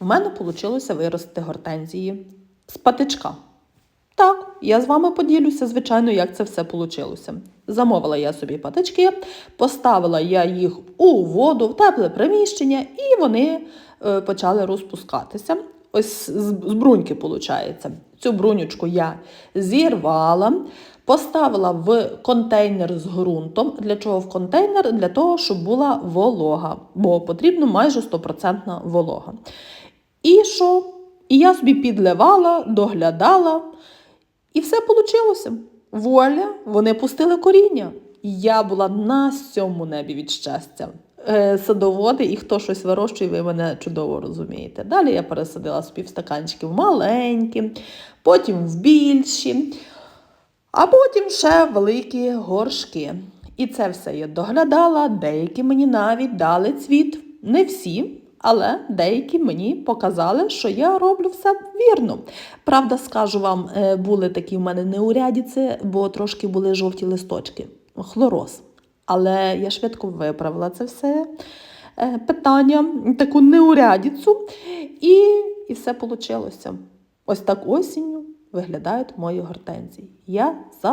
в мене вийшло вирости гортензії з патичка. Так, я з вами поділюся, звичайно, як це все вийшло. Замовила я собі патички, поставила я їх у воду, в тепле приміщення, і вони е, почали розпускатися. Ось з бруньки, виходить. Цю брунючку я зірвала, поставила в контейнер з ґрунтом. Для чого в контейнер? Для того, щоб була волога, бо потрібно майже 100% волога. І що? І я собі підливала, доглядала, і все вийшло. Вуаля, вони пустили коріння. Я була на сьому небі від щастя. Е, Садоводи і хто щось вирощує, ви мене чудово розумієте. Далі я пересадила собі в стаканчики в маленькі, потім в більші, а потім ще великі горшки. І це все я доглядала. Деякі мені навіть дали цвіт. Не всі, але деякі мені показали, що я роблю все вірно. Правда, скажу вам, е, були такі в мене неурядіці, бо трошки були жовті листочки, хлороз. Але я швидко виправила це все е, питання, таку неурядіцю, і, і все вийшло. Ось так осінню виглядають мої гортензії. Я за